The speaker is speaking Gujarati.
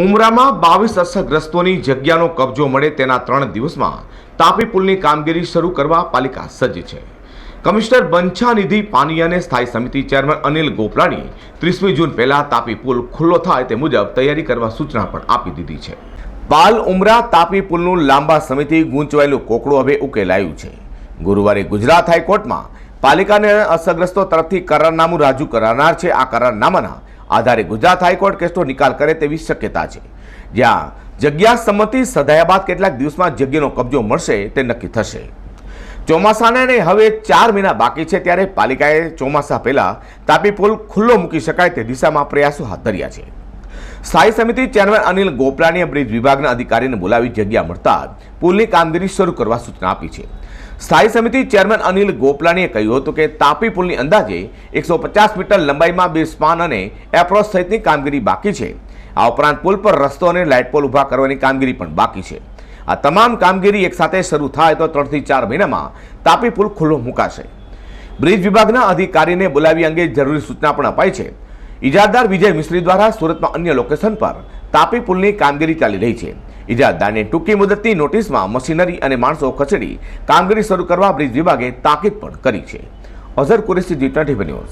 ઉમરામાં બાવીસ અસરગ્રસ્તોની જગ્યાનો કબજો મળે તેના ત્રણ દિવસમાં તાપી પુલની કામગીરી શરૂ કરવા પાલિકા સજ્જ છે. કમિશનર બંછાનિધિ પાનિયાને સ્થાયી સમિતિ ચેરમેન અનિલ ગોપરાણી ત્રીસમી જૂન પહેલા તાપી પુલ ખુલ્લો થાય તે મુજબ તૈયારી કરવા સૂચના પણ આપી દીધી છે. પાલ ઉમરા તાપી પુલનું લાંબા સમયથી ગૂંચવાયેલું કોકડું હવે ઉકેલાયું છે. ગુરુવારે ગુજરાત હાઈકોર્ટમાં પાલિકાને અસરગ્રસ્તો તરફથી કરારનામું રાજુ કરાનાર છે. આ કરારનામાના આધારે ગુજરાત હાઈકોર્ટ કેસનો નિકાલ કરે તેવી શક્યતા છે. જ્યાં જગ્યા સંમતિ સધાયા બાદ કેટલાક દિવસમાં જગ્યાનો કબજો મળશે તે નક્કી થશે. ચોમાસાને હવે ચાર મહિના બાકી છે ત્યારે પાલિકાએ ચોમાસા પહેલાં તાપી પુલ ખુલ્લો મૂકી શકાય તે દિશામાં પ્રયાસો હાથ ધર્યા છે. સ્થાયી સમિતિ ચેરમેન અનિલ ગોપરાણીએ બ્રિજ વિભાગના અધિકારીને બોલાવી જગ્યા મળતા પુલની કામગીરી શરૂ કરવા સૂચના આપી છે. સ્થાયી સમિતિ ચેરમેન અનિલ ગોપલાણીએ કહ્યું હતું કે તાપી પુલની અંદાજે એકસો પચાસ મીટર લંબાઈમાં બે સ્પાન અને એપ્રોચ સહિતની કામગીરી બાકી છે. આ ઉપરાંત પુલ પર રસ્તો અને લાઇટ પોલ ઊભા કરવાની કામગીરી પણ બાકી છે. આ તમામ કામગીરી એકસાથે શરૂ થાય તો ત્રણથી ચાર મહિનામાં તાપી પુલ ખુલ્લો મુકાશે. બ્રિજ વિભાગના અધિકારીને બોલાવી અંગે જરૂરી સૂચના પણ અપાઈ છે. ઇજારદાર વિજય મિસ્ત્રી દ્વારા સુરતમાં અન્ય લોકેશન પર તાપી પુલની કામગીરી ચાલી રહી છે. ઇજારદારને ટૂંકી મુદતની નોટિસમાં મશીનરી અને માણસો ખસેડી કામગીરી શરૂ કરવા બ્રિજ વિભાગે તાકીદ પણ કરી છે. Azhar Qureshi G twenty news.